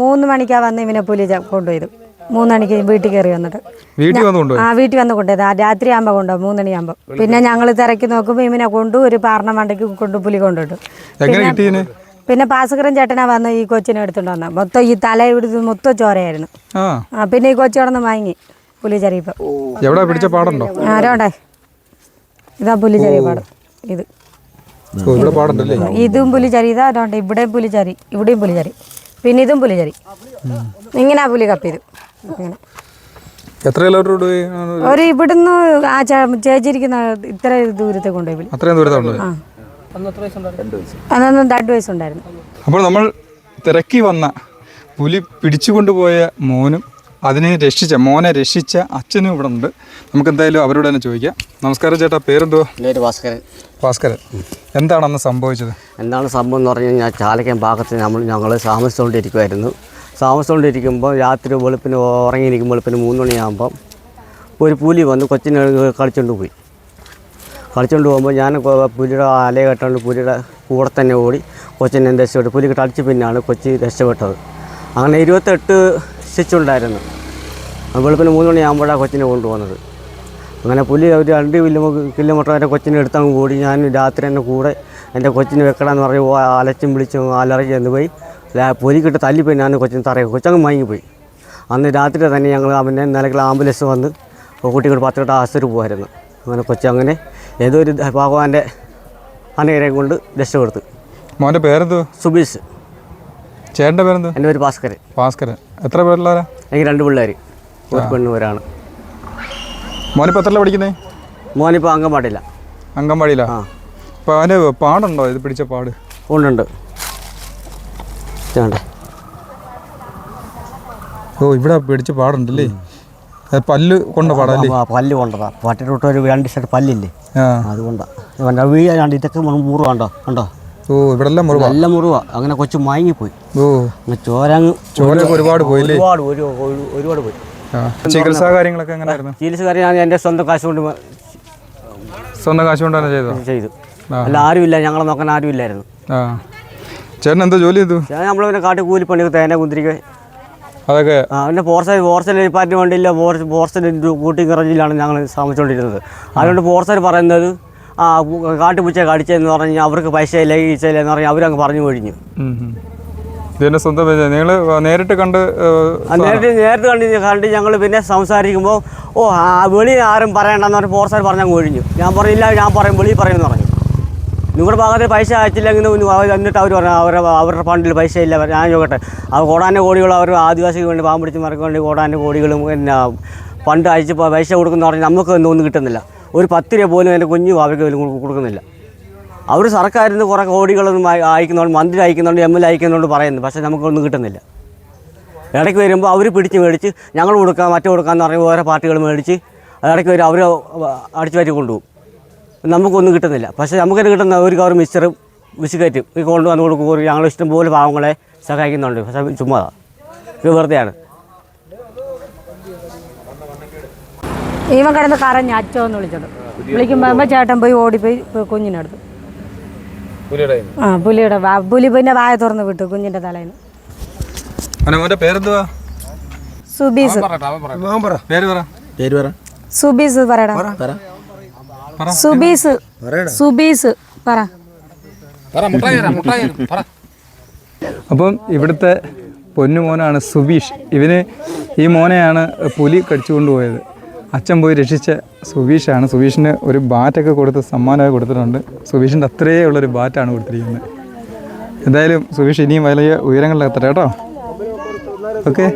മൂന്ന് മണിക്കാ വന്ന് ഇവനെ പുലി കൊണ്ടുപോയത്. മൂന്നണിക്ക് വീട്ടിൽ കയറി വന്നിട്ട് വീട്ടിൽ വന്ന് ആ വീട്ടിൽ വന്ന് കൊണ്ടുപോയത്. ആ രാത്രി ആകുമ്പോൾ കൊണ്ടുപോകും മൂന്നണിയാകുമ്പോൾ പിന്നെ ഞങ്ങൾ തിരക്കി നോക്കുമ്പോൾ ഇവനെ കൊണ്ടു ഒരു പാർണ മണ്ടയ്ക്ക് കൊണ്ടു പുലി കൊണ്ടുപോയിട്ടു പിന്നെ പിന്നെ പാസകരൻ ചേട്ടനാ വന്ന് ഈ കൊച്ചിനെ എടുത്തുകൊണ്ട് വന്നത്. മൊത്തം ഈ തല ഇവിടുന്ന് മൊത്തം ചോരയായിരുന്നു. ആ. ആ പിന്നെ ഈ കൊച്ചു കടന്ന് വാങ്ങി പുലി ചരിയപ്പം എവിടെ പിടിച്ച പാടുണ്ടോ? ആരോണ്ടേ ഇതാ പുലി ചരിയ പാടം. ഇത്. ഇവിടെ പാടുണ്ടല്ലേ? ഇതും പുലിചരി ഇതാ ഇവിടെയും പുലിചരി ഇവിടെയും പുലിചരി പിന്നെ ഇതും പുലിചെറി ഇങ്ങനെ ആ പുലി ഇങ്ങനെ എത്ര കിലോമീറ്റർ ഒരു ഇവിടുന്ന് ആ ചേച്ചിരിക്കുന്ന ഇത്ര ദൂരത്തെ കൊണ്ടുപോയി അത്രയും ദൂരത്തുണ്ട് രണ്ട് വയസ്സുണ്ടായിരുന്നു അപ്പോൾ നമ്മൾ തിരക്കി വന്ന പുലി പിടിച്ചുകൊണ്ടുപോയ മോനും അതിനെ രക്ഷിച്ച മോനെ രക്ഷിച്ച അച്ഛനും ഇവിടെ ഉണ്ട്. നമുക്ക് എന്തായാലും അവരോട് തന്നെ ചോദിക്കാം. നമസ്കാരം ചേട്ടാ പേരെന്തോ പേര് ഭാസ്കരൻ. ഭാസ്കരൻ. എന്താണ് അന്ന് സംഭവിച്ചത്? എന്താണ് സംഭവം എന്ന് പറഞ്ഞു കഴിഞ്ഞാൽ ചാലക്കൻ ഭാഗത്ത് നമ്മൾ ഞങ്ങൾ താമസിച്ചുകൊണ്ടിരിക്കുമായിരുന്നു താമസിച്ചുകൊണ്ടിരിക്കുമ്പോൾ രാത്രി വെളുപ്പിന് ഉറങ്ങിയിരിക്കും വെളുപ്പിന് മൂന്ന് മണിയാകുമ്പം ഒരു പുലി വന്ന് കൊച്ചിനെ കളിച്ചുകൊണ്ട് പോയി. കളിച്ചുകൊണ്ട് പോകുമ്പോൾ ഞാൻ പുലിയുടെ അല കെട്ടുകൊണ്ട് പുലിയുടെ കൂടെ തന്നെ ഓടി കൊച്ചിനെ രക്ഷപ്പെട്ടു പുലി തടിച്ച് പിന്നാണ് കൊച്ചി രക്ഷപ്പെട്ടത്. അങ്ങനെ ഇരുപത്തെട്ട് സ്റ്റിച്ച് ഉണ്ടായിരുന്നു വെളുപ്പിന് മൂന്ന് മണിയാകുമ്പോഴാണ് കൊച്ചിനെ കൊണ്ടുപോകുന്നത്. അങ്ങനെ പുലി ഒരു രണ്ട് കിലോമീറ്റർ കിലോമീറ്റർ വരെ കൊച്ചിനെ എടുത്തങ്ങ് കൂടി ഞാൻ രാത്രി തന്നെ കൂടെ എന്റെ കൊച്ചിനെ വെക്കണമെന്ന് പറഞ്ഞ് അലച്ചും വിളിച്ചും അലറി ചെന്ന് പോയി. പുലിക്കിട്ട് തല്ലിപ്പോയി ഞാൻ കൊച്ചിന് തറയും കൊച്ചങ്ങ് മയങ്ങിപ്പോയി. അന്ന് രാത്രി തന്നെ ഞങ്ങൾ അവന്റെ നിലയ്ക്കുള്ള ആംബുലൻസ് വന്ന് കുട്ടികൾ പത്തിട്ട് ആശുപത്രി പോകുമായിരുന്നു അങ്ങനെ കൊച്ചങ്ങനെ ഏതോ ഒരു ഭഗവാന്റെ കൊണ്ട് രക്ഷപ്പെടുത്തു. മോന്റെ പേരെന്തോ സുബീഷ്. ചേട്ടന്റെ പേരെന്ത്? എന്റെ പേര് ഭാസ്കരൻ ഭാസ്കരൻ എത്ര പേരുള്ളവരാ എനിക്ക് രണ്ട് പിള്ളേർ ഒരു പെണ്ണും ഒരാണ്. മോനിപ്പോൾ എത്രല്ല പഠിക്കുന്നേ? മോനിപ്പോൾ അംഗൻവാടിയില്ല അംഗൻവാടിയില്ല ആ. അപ്പോൾ അവന് പാടുണ്ടോ? ഇത് പിടിച്ച പാട്. ഉണ്ടുണ്ട് വേണ്ടേ ഓ ഇവിടെ പിടിച്ച പാടുണ്ടല്ലേ? പല്ല് കൊണ്ട പാടല്ലേ? പല്ല് കൊണ്ടതാ. പാട്ടിട്ട് ഒരു രണ്ട് സൈഡ് പല്ലില്ലേ? അതുകൊണ്ടാണ് വീഴാണ്ട് ഇതൊക്കെ മൂറ് കണ്ടോ? കണ്ടോ? ഓ ഇവിടെ നല്ല മുറിവ. അങ്ങനെ കൊച്ചു മയങ്ങിപ്പോയി. ഓ. ചോരങ്ങ് ചോരയൊക്കെ ഒരുപാട് പോയില്ലേ? ഒരുപാട് ഒരു ഒരു- ഒരുപാട് പോയി. ചികിത്സാ കാര്യങ്ങളൊക്കെ എങ്ങനെയായിരുന്നു ചികിത്സക്കാരി ഞാൻ എന്റെ സ്വന്തം കാശ് കൊണ്ട് സ്വന്തം കാശ് കൊണ്ടാണ് ചെയ്തു. ചെയ്തു അല്ല ആരുമില്ല. ഞങ്ങളെ നോക്കാൻ ആരുമില്ലായിരുന്നു. ഇല്ലായിരുന്നു ചേട്ടൻ എന്താ ജോലി ചെയ്തു? നമ്മൾ പിന്നെ കാട്ടി കൂലിപ്പണി തേന കുന്തിരിക്ക. അതൊക്കെ പിന്നെ ഫോർസൽ ഫോർസൽ ഡിപ്പാർട്ട്മെന്റ് വണ്ടിയില്ല. ഫോർസ് ഫോർസൽ കൂട്ടി റഞ്ചിലാണ് ഞങ്ങൾ താമസിച്ചുകൊണ്ടിരുന്നത്. അതുകൊണ്ട് ഫോർസൽ പറയുന്നത് ആ കാട്ടുപൂച്ച കടിച്ചതെന്ന് പറഞ്ഞ് അവർക്ക് പൈസ ഇല്ല ഈച്ച ഇല്ല എന്ന് പറഞ്ഞ് അവരങ്ങ് പറഞ്ഞു കഴിഞ്ഞു. ഇതിന്റെ സ്വന്തം നിങ്ങൾ നേരിട്ട് കണ്ട് നേരിട്ട് നേരിട്ട് കണ്ട് കണ്ട് ഞങ്ങൾ പിന്നെ സംസാരിക്കുമ്പോൾ ഓ ആ വെളി ആരും പറയണ്ടെന്ന് പറഞ്ഞ് ഫോർസൽ പറഞ്ഞങ്ങ് ഒഴിഞ്ഞു. ഞാൻ പറഞ്ഞില്ല ഞാൻ പറയും വെളി പറയുമെന്ന് പറഞ്ഞു. നിങ്ങളുടെ ഭാഗത്ത് പൈസ അയച്ചില്ലെങ്കിൽ എന്നിട്ട് അവർ പറഞ്ഞു അവരുടെ അവരുടെ ഫണ്ടിൽ പൈസ ഇല്ല. ഞാൻ ചോദിക്കട്ടെ ആ കോടാന്റെ കോടികൾ അവർ ആദിവാസിക്ക് വേണ്ടി പാമ്പിടിച്ച് മറക്കാൻ വേണ്ടി കോടാന്റെ കോടികളും പിന്നെ ഫണ്ട് അയച്ച് പൈസ കൊടുക്കുന്ന പറഞ്ഞാൽ നമുക്ക് ഒന്നും കിട്ടുന്നില്ല. ഒരു പത്ത് രൂപ പോലും എന്റെ കുഞ്ഞു പോലും കൊടുക്കുന്നില്ല. അവർ സർക്കാരിൽ നിന്ന് കുറേ കോടികളൊന്നും അയ- അയക്കുന്നുണ്ട് മന്ത്രി അയക്കുന്നുണ്ട് എം എൽ എ അയക്കുന്നുണ്ട് പറയുന്നു. പക്ഷേ നമുക്കൊന്നും കിട്ടുന്നില്ല. ഇടയ്ക്ക് വരുമ്പോൾ അവർ പിടിച്ച് മേടിച്ച് ഞങ്ങൾ കൊടുക്കാം മറ്റു കൊടുക്കാമെന്ന് പറഞ്ഞ് ഓരോ പാർട്ടികൾ മേടിച്ച് ഇടയ്ക്ക് വരും അവർ അടിച്ചു മാറ്റി കൊണ്ടുപോകും. നമുക്കൊന്നും കിട്ടുന്നില്ല. പക്ഷേ നമുക്കത് കിട്ടുന്ന ഒരു കവർ മിക്സറും ബിസ്ക്കറ്റും ഈ കൊണ്ടുവന്ന് കൊടുക്കും ഞങ്ങൾ ഇഷ്ടംപോലെ പാവങ്ങളെ സഹായിക്കുന്നുണ്ട്. പക്ഷേ ചുമ്മാ ഇത് വെറുതെയാണ്. ഇവൻ കിടന്ന് കരഞ്ഞ അച്ചോ എന്ന് വിളിച്ചത് വിളിക്കുമ്പോൾ ചേട്ടൻ പോയി ഓടിപ്പോയി കുഞ്ഞിനടുത്ത് ആ പുലിയുടെ പുലി പിന്നെ വായ തുറന്ന് വിട്ടു കുഞ്ഞിന്റെ പേരെന്തുവാ? സുബീസ്. സുബീസ് പറയടാ. സുബീസ്. സുബീസ്. പറ. അപ്പം ഇവിടുത്തെ പൊന്നു മോനാണ് സുബീഷ്. ഇവന് ഈ മോനെയാണ് പുലി കടിച്ചു കൊണ്ടുപോയത് അച്ഛൻ പോയി രക്ഷിച്ച സുബീഷാണ് സുബീഷിന് ഒരു ബാറ്റൊക്കെ കൊടുത്ത് സമ്മാനമൊക്കെ കൊടുത്തിട്ടുണ്ട്. സുബീഷിന്റെ അത്രയേ ഉള്ളൊരു ബാറ്റാണ് കൊടുത്തിരിക്കുന്നത്. എന്തായാലും സുബീഷ് ഇനിയും വലിയ ഉയരങ്ങളിലെത്തട്ടെ കേട്ടോ. ഓക്കെ.